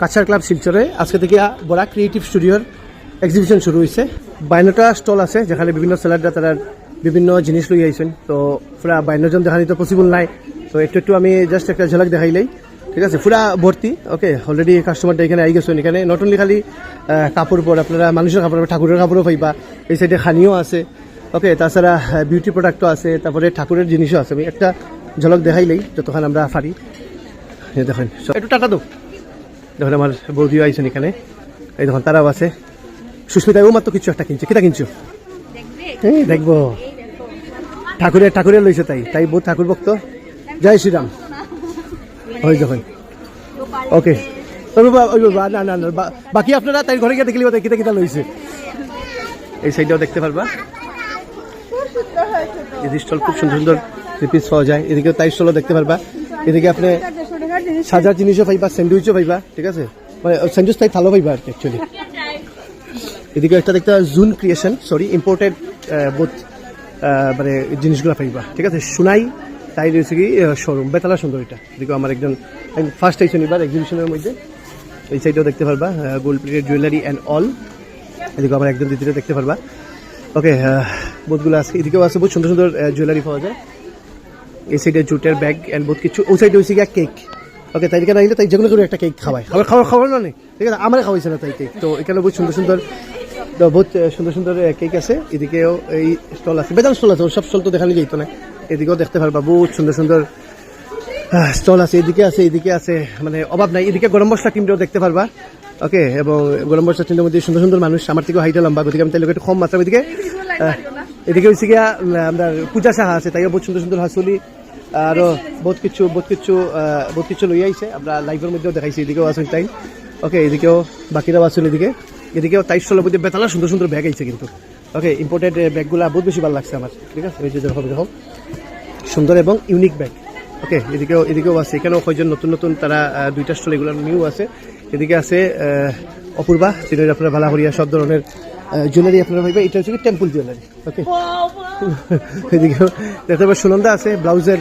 কাছার club শিলচরে। আজকে থেকে বড়া ক্রিয়েটিভ স্টুডিওর এক্সিবিশন শুরু হয়েছে বাইনটা স্টল আছে, যেখানে বিভিন্ন সেলাররা তারা বিভিন্ন জিনিস লই আইছেন। তো পুরা বাইনজন দেখানি তো পসিবল নাই। তো একটু একটু আমি জাস্ট একটা ঝলক দেখাইলেই ঠিক আছে? পুরা ভর্তি ওকে অলরেডি কাস্টমারটা এখানে আই গেছেন। এখানে নট অনলি খালি কাপড় পর আপনারা, মানুষের কাপড়, ঠাকুরের কাপড়ও পাইবা। এই সাইডে খানিও আছে। ওকে তাছাড়া বিউটি প্রোডাক্টও আছে। তারপরে ঠাকুরের জিনিসও আছে। আমি একটা ঝলক দেখাইলেই যতক্ষণ আমরা এই দেখেন একটু টাটা দো দেখুন আমার বৌদিও আইছেন এখানে। এই দেখুন তারাও আছে। সুস্মিতাও মাত্র কিছু একটা কিনছে। কিটা কিনছো? এই দেখব। ঠাকুরের ঠাকুরের লইছে তাই। তাই বহুত ঠাকুর ভক্ত। জয় শ্রীরাম। ওই দেখুন। ওকে। না না না বাকি আপনারা তাই ঘরে গিয়ে দেখলি কিটা কিটা লইছে। এই সাইডটাও দেখতে পারবা। এই স্টল খুব সুন্দর সুন্দর পিস পাওয়া যায়। এদিকে তাই স্টলও দেখতে পারবা। এদিকে আপনি সাজার জিনিসও পাইবা, স্যান্ডউইচও পাইবা, ঠিক আছে? মানে স্যান্ডউইচ তাই ভালো পাইবা আর কি অ্যাকচুয়ালি এদিকে একটা দেখতে, June creation sorry imported both মানে জিনিসগুলো পাইবা, ঠিক আছে? সোনাই, তাই রয়েছে কি শোরুম বেতালা সুন্দর এটা। এদিকে আমার একজন ফার্স্ট এই শনিবার এক্সিবিশনের মধ্যে। এই সাইডেও দেখতে পারবা gold plated jewellery and all এদিকে আমার একজন দিদিটা দেখতে পারবা। ওকে বোধগুলো আছে। এদিকেও আছে বহুত সুন্দর সুন্দর জুয়েলারি পাওয়া যায়। এই সাইডে জুটের ব্যাগ এন্ড বহুত কিছু। ওই সাইডে হয়েছে গিয়া কেক ওকে তাই এখানে আইলে তাই যেগুলো করে একটা কেক খাওয়াই খাবার খাওয়ার খাওয়ার না ঠিক আছে, আমার খাওয়াইছে না তাই কেক তো এখানে বহুত সুন্দর সুন্দর বহুত সুন্দর সুন্দর কেক আছে। এদিকেও এই স্টল আছে। বেদান স্টল আছে সব স্টল তো দেখানো যাইতো না। এদিকেও দেখতে পারবা, বহুত সুন্দর সুন্দর স্টল আছে। এদিকে আছে এদিকে আছে। মানে অভাব নাই। এদিকে গরম মশলা টিমটাও দেখতে পারবা। ওকে এবং গরম মশলা টিমটার মধ্যে সুন্দর সুন্দর মানুষ। আমার থেকেও হাইটা লম্বা। গতিকে আমি তাই একটু কম মাত্রা। এদিকে এদিকে হচ্ছে গিয়া আমরা পূজা সাহা আছে। তাইও বহুত সুন্দর সুন্দর হাসুলি। আরও বহুত কিছু বহুত কিছু বহুত কিছু লই আইছে আমরা লাইভের মধ্যেও দেখাইছি এদিকেও আসুন তাই ওকে এদিকেও বাকিরাও আসুন এদিকে। এদিকেও তাই স্টলের মধ্যে বেতালা সুন্দর সুন্দর ব্যাগ আইছে কিন্তু। ওকে ইম্পোর্টেড ব্যাগগুলা বহুত বেশি ভালো লাগছে আমার ঠিক আছে এই যে দেখো দেখো সুন্দর এবং ইউনিক ব্যাগ ওকে এদিকেও এদিকেও আছে। এখানেও কয়জন নতুন নতুন তারা দুইটা স্টল এগুলো নিউ আছে। এদিকে আছে অপূর্বা যেটা আপনারা ভালো করিয়া সব ধরনের জুয়েলারি আপনারা পাইবে এটা হচ্ছে টেম্পল জুয়েলারি ওকে এদিকেও দেখতে পাবেন সুনন্দা আছে ব্লাউজের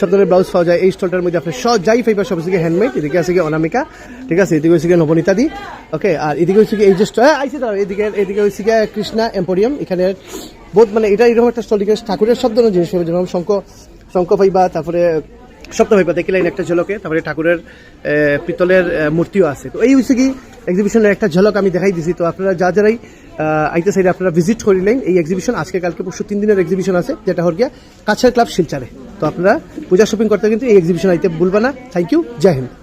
সব ধরনের ব্লাউজ পাওয়া যায়, এই স্টলটার মধ্যে আপনি যাই পাইবা সব থেকে হ্যান্ডমেড এদিকে আছে অনামিকা, ঠিক আছে? এদিকে হচ্ছে নবনীতা দি ওকে? আর এদিকে হচ্ছে এই যে স্টল আইসি দাঁড়াও, এদিকে এদিকে গিয়ে কৃষ্ণা এম্পোরিয়াম এখানে বহুত মানে এটা এরকম একটা স্টল ঠাকুরের সব ধরনের জিনিস পাবে যেরকম শঙ্খ শঙ্খ পাইবা, তারপরে সপ্তাহ পাইবা দেখলে একটা ঝলকে, তারপরে ঠাকুরের পিতলের মূর্তিও আছে। তো এই হচ্ছে কি এক্সিবিশনের একটা ঝলক আমি দেখাই দিছি। তো আপনারা যা যারাই আইতে সাইডে আপনারা ভিজিট করিলেন এই এক্সিবিশন আজকে, কালকে, পরশু তিন দিনের এক্সিবিশন আছে, যেটা হল গিয়া কাছের ক্লাব শিলচারে। তো আপনারা পূজা শপিং করতে কিন্তু এই এক্সিবিশন আইতে ভুলবা না। থ্যাংক ইউ জয় হিন্দ।